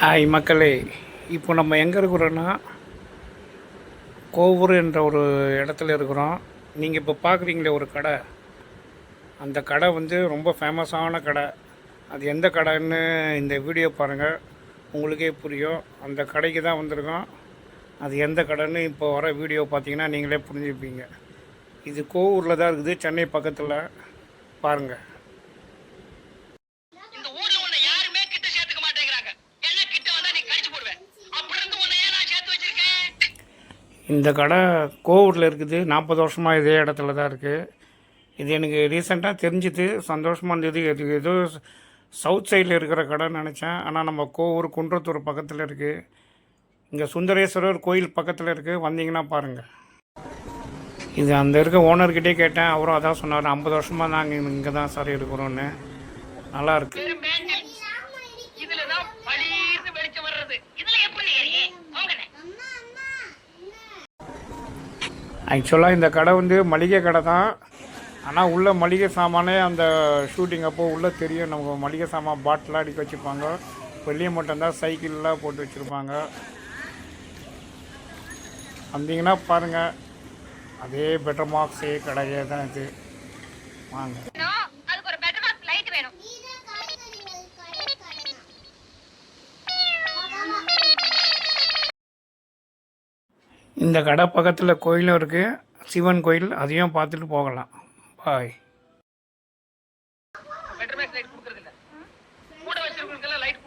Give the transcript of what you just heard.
Hi மக்களே இப்போ நம்ம எங்கே இருக்கிறோன்னா கோவூர் என்ற ஒரு இடத்துல இருக்கிறோம். நீங்கள் இப்போ பார்க்குறீங்களே ஒரு கடை. அந்த கடை வந்து ரொம்ப ஃபேமஸான கடை. அது எந்த கடைன்னு இந்த வீடியோ பாருங்கள் உங்களுக்கே புரியும். அந்த கடைக்கு தான் வந்திருக்கோம். அது எந்த கடைன்னு இப்போ வர வீடியோ பார்த்தீங்கன்னா நீங்களே புரிஞ்சுப்பீங்க. இது கோவூரில் தான் இருக்குது. சென்னை பக்கத்தில். பாருங்கள் இந்த கடை கோவூரில் இருக்குது. நாற்பது வருஷமாக இதே இடத்துல தான் இருக்குது இது எனக்கு ரீசெண்டாக தெரிஞ்சுது. சந்தோஷமாக இருந்தது. இது ஏதோ சவுத் சைடில் இருக்கிற கடைன்னு நினச்சேன். ஆனால் நம்ம கோவூர் குன்றத்தூர் பக்கத்தில் இருக்குது இங்கே சுந்தரேஸ்வரர் கோயில் பக்கத்தில் இருக்குது வந்தீங்கன்னா பாருங்கள் இது அந்த இருக்க ஓனர்கிட்டே கேட்டேன். அவரும் அதான் சொன்னார். ஐம்பது வருஷமாக நாங்கள் இங்கே தான் சார் இருக்கிறோன்னு நல்லா ஆக்சுவலாக இந்த கடை வந்து மளிகை கடை தான். ஆனால் உள்ள மளிகை சாமானே அந்த ஷூட்டிங் அப்போ உள்ளே தெரியும். நமக்கு மளிகை சாமான் பாட்டிலாக அடிக்க வச்சுருப்பாங்க. வெளியே மட்டும்தான் சைக்கிள்லாம் போட்டு வச்சுருப்பாங்க. வந்தீங்கன்னா பாருங்கள் அதே பெட்டர் மார்க்ஸே கடையே தான் இது. வாங்க. இந்த கடை பக்கத்தில் கோயிலும் இருக்குது சிவன் கோயில் அதையும் பார்த்துட்டு போகலாம். பாய் லைட்